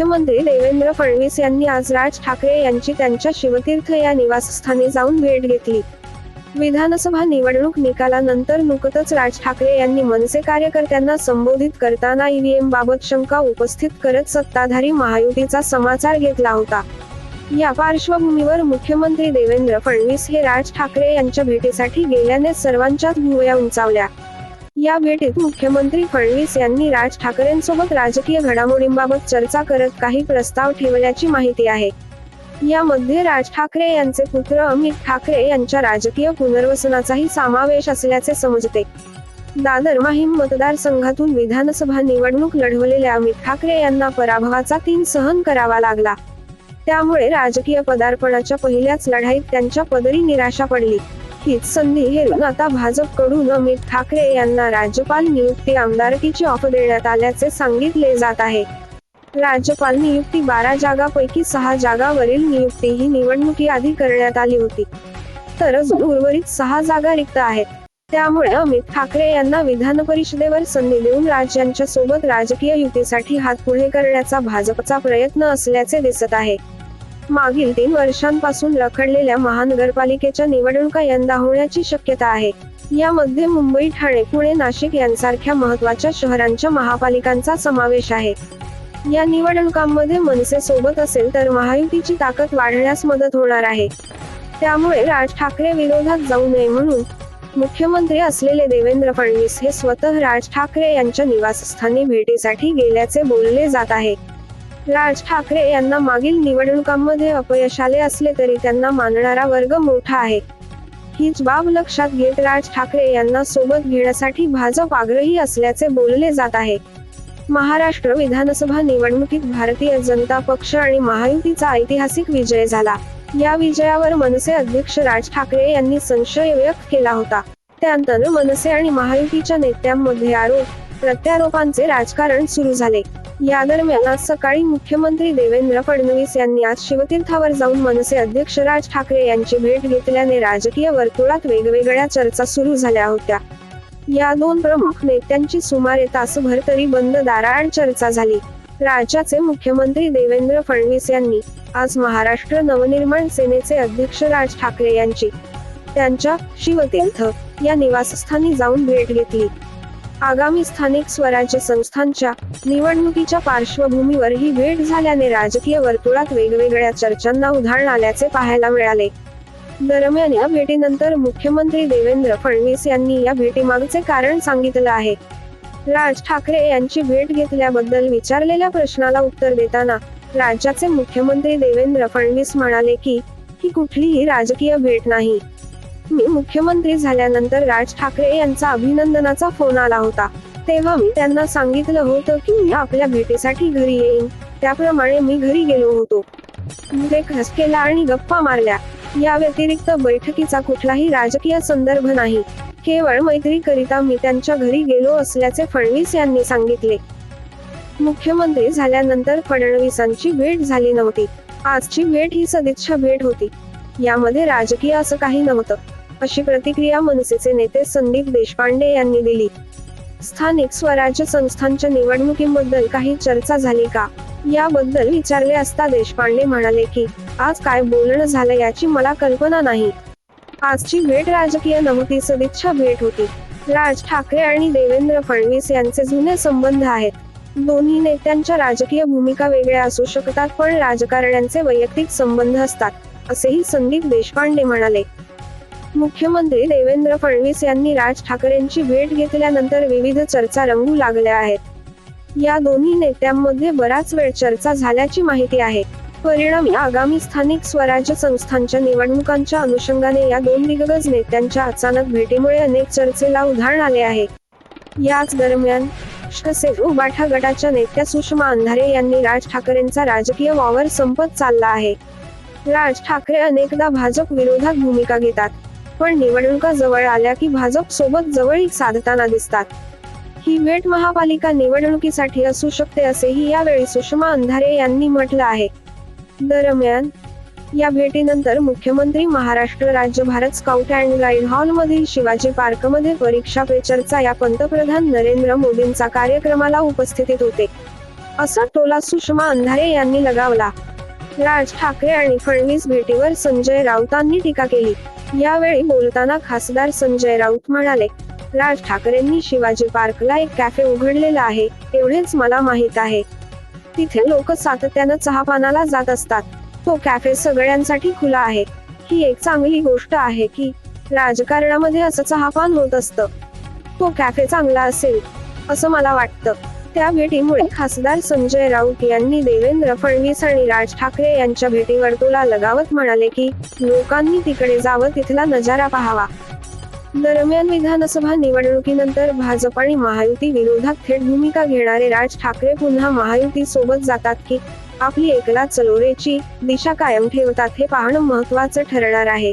मुख्यमंत्री देवेंद्र फडणवीस यांनी आज राज ठाकरे यांची त्यांच्या शिवतीर्थ या निवासस्थानी जाऊन भेट घेतली. विधानसभा निवडणूक निकालानंतर नुकतच राज ठाकरे यांनी मनसे कार्यकर्त्यांना संबोधित करताना ईव्हीएम बाबत शंका उपस्थित करत सत्ताधारी महायुतीचा समाचार घेतला होता. या पार्श्वभूमीवर मुख्यमंत्री देवेंद्र फडणवीस हे राज ठाकरे यांच्या भेटीसाठी गेल्याने सर्वांच्याच भुवया उंचावल्या. या भेटीत मुख्यमंत्री फडणवीस यांनी राज ठाकरेंसोबत राजकीय घडामोडींबाबत चर्चा करत काही प्रस्ताव ठेवल्याची माहिती आहे. यामध्ये राज ठाकरे यांचे पुत्र अमित ठाकरे यांच्या राजकीय पुनर्वसनाचाही समावेश असल्याचे समजते. दादर माहीम मतदारसंघातून विधानसभा निवडणूक लढवलेल्या अमित ठाकरे यांना पराभवाचा तीन सहन करावा लागला. त्यामुळे राजकीय पदार्पणाच्या पहिल्याच लढाईत त्यांच्या पदरी निराशा पडली. हीच संधी हेरून आता भाजपकडून अमित ठाकरे यांना राज्यपाल नियुक्ती आमदारकीची ऑफर देण्यात आल्याचे सांगितले जात आहे. राज्यपाल नियुक्ती बारा जागापैकी सहा जागावरील नियुक्ती ही निवडणुकी आधी करण्यात आली होती. तर उर्वरित सहा जागा रिक्त आहेत. त्यामुळे अमित ठाकरे यांना विधान परिषदेवर संधी देऊन राज्यांच्या सोबत राजकीय युतीसाठी हात पुढे करण्याचा भाजपचा प्रयत्न असल्याचे दिसत आहे. मागील तीन वर्षांपासून रखडलेल्या महानगरपालिकेच्या निवडणुका यंदा होण्याची शक्यता आहे. यामध्ये मुंबई ठाणे पुणे नाशिक यांसारख्या महत्त्वाच्या शहरांच्या महापालिकांचा समावेश आहे. या निवडणुकांमध्ये मनसे सोबत असेल तर महायुतीची ताकद वाढण्यास मदत होणार आहे. त्यामुळे राज ठाकरे विरोधात जाऊ नये म्हणून मुख्यमंत्री असलेले देवेंद्र फडणवीस हे स्वतः राज ठाकरे यांच्या निवासस्थानी भेटीसाठी गेल्याचे बोलले जात आहे. राज ठाकरे यांना मागील निवडणुकांमध्ये अपयश आले असले तरी त्यांना मानणारा वर्ग मोठा आहे. हीच बाब लक्षात घेत राज ठाकरे यांना सोबत घेण्यासाठी भाजप आग्रही असल्याचे बोलले जात आहे. महाराष्ट्र विधानसभा निवडणुकीत भारतीय जनता पक्ष आणि महायुतीचा ऐतिहासिक विजय झाला. या विजयावर मनसे अध्यक्ष राज ठाकरे यांनी संशय व्यक्त केला होता. त्यानंतर मनसे आणि महायुतीच्या नेत्यांमध्ये आरोप प्रत्यारोपांचे राजकारण सुरू झाले. या दरम्यान आज सकाळी मुख्यमंत्री देवेंद्र फडणवीस यांनी आज शिवतीर्थावर जाऊन मनसे अध्यक्ष राज ठाकरे यांची भेट घेतल्याने राजकीय वर्तुळात वेगवेगळ्या चर्चा सुरू झाल्या होत्या. या दोन प्रमुख नेत्यांची सुमारे तासभर तरी बंद दाराआड चर्चा झाली. राज्याचे मुख्यमंत्री देवेंद्र फडणवीस यांनी आज महाराष्ट्र नवनिर्माण सेनेचे अध्यक्ष राज ठाकरे यांची त्यांच्या शिवतीर्थ या निवासस्थानी जाऊन भेट घेतली. आगामी स्थानिक स्वराज्य संस्थांच्या निवडणुकीच्या पार्श्वभूमीवर ही भेट झाल्याने राजकीय वर्तुळात वेगवेगळ्या चर्चांना उधाण आल्याचे पाहायला मिळाले. दरम्यान या भेटीनंतर मुख्यमंत्री देवेंद्र फडणवीस यांनी या भेटीमागचे कारण सांगितलं आहे. राज ठाकरे यांची भेट घेतल्याबद्दल विचारलेल्या प्रश्नाला उत्तर देताना राज्याचे मुख्यमंत्री देवेंद्र फडणवीस म्हणाले की ही कुठलीही राजकीय भेट नाही. मी मुख्यमंत्री झाल्यानंतर राज ठाकरे यांचा अभिनंदनाचा फोन आला होता. तेव्हा मी त्यांना सांगितलं होतं की मी आपल्या भेटीसाठी घरी येईन. त्याप्रमाणे मी घरी गेलो होतो. ब्रेकफास्ट केला आणि गप्पा मारल्या. या व्यतिरिक्त बैठकीचा कुठलाही राजकीय संदर्भ नाही. केवळ मैत्रीकरिता मी त्यांच्या घरी गेलो असल्याचे फडणवीस यांनी सांगितले. मुख्यमंत्री झाल्यानंतर फडणवीसांची भेट झाली नव्हती. आजची भेट ही सदिच्छा भेट होती. यामध्ये राजकीय असं काही नव्हतं. अशी प्रतिक्रिया मनसेचे नेते संदीप देशपांडे यांनी दिली. स्थानिक स्वराज्य संस्थांच्या निवडणुकीबद्दल काही चर्चा झाली का? याबद्दल विचारले असता देशपांडे म्हणाले की आज काय बोलणं झालं याची मला कल्पना नाही. आजची भेट राजकीय नव्हती सदिच्छा भेट होती. राज ठाकरे आणि देवेंद्र फडणवीस यांचे जुने संबंध आहेत. दोन्ही नेत्यांच्या राजकीय भूमिका वेगळ्या असू शकतात पण राजकारण्यांचे वैयक्तिक संबंध असतात असेही संदीप देशपांडे म्हणाले. मुख्यमंत्री देवेंद्र फडणवीस यांनी राज ठाकरेंची भेट घेतल्यानंतर विविध चर्चा रंगू लागल्या आहेत. या दोन्ही नेत्यांमध्ये बराच वेळ चर्चा झाल्याची माहिती आहे. परिणामी आगामी स्थानिक स्वराज्य संस्थांच्या निवडणुकांच्या अनुषंगाने या दोन दिग्गज नेत्यांच्या अचानक भेटीमुळे अनेक चर्चेला उधाण आले आहे. याच दरम्यान शिवसेना उबाठा गटाच्या नेत्या सुषमा अंधारे यांनी राज ठाकरेंचा राजकीय वावर संपत चालला आहे. राज ठाकरे अनेकदा भाजप विरोधात भूमिका घेतात. पण निवडणुका जवळ आल्या की भाजप सोबत जवळीक साधताना दिसतात. ही भेट महापालिका निवडणुकीसाठी असू शकते असेही यावेळी सुषमा अंधारे यांनी म्हटलं आहे. दरम्यान या भेटीनंतर मुख्यमंत्री महाराष्ट्र राज्य Bharat scout and guide hall मधील शिवाजी पार्कमध्ये परीक्षा पे चर्चा या पंतप्रधान नरेंद्र मोदींचा कार्यक्रमाला उपस्थितीत होते. असा टोला सुषमा अंधारे यांनी लगावला. राज ठाकरे आणि फडणवीस भेटीवर संजय राऊतांनी टीका केली. यावेळी बोलताना खासदार संजय राऊत म्हणाले राज ठाकरेंनी शिवाजी पार्कला एक कॅफे उघडलेला आहे एवढेच मला माहीत आहे. तिथे लोक सातत्यानं चहापानाला जात असतात. तो कॅफे सगळ्यांसाठी खुला आहे. ही एक चांगली गोष्ट आहे की राजकारणामध्ये असं चहापान होत असतं. तो कॅफे चांगला असेल असं मला वाटतं. त्या भेटीमुळे खासदार संजय राऊत यांनी देवेंद्र फडणवीस आणि राज ठाकरे यांच्या भेटीवर टोला लगावत म्हणाले की लोकांनी तिकडे जावं तिथला नजारा पाहावा. दरम्यान विधानसभा निवडणुकीनंतर भाजप आणि महायुती विरोधात थेट भूमिका घेणारे राज ठाकरे पुन्हा महायुती सोबत जातात की आपली एकला चलोरेची दिशा कायम ठेवतात हे पाहणं महत्वाचं ठरणार आहे.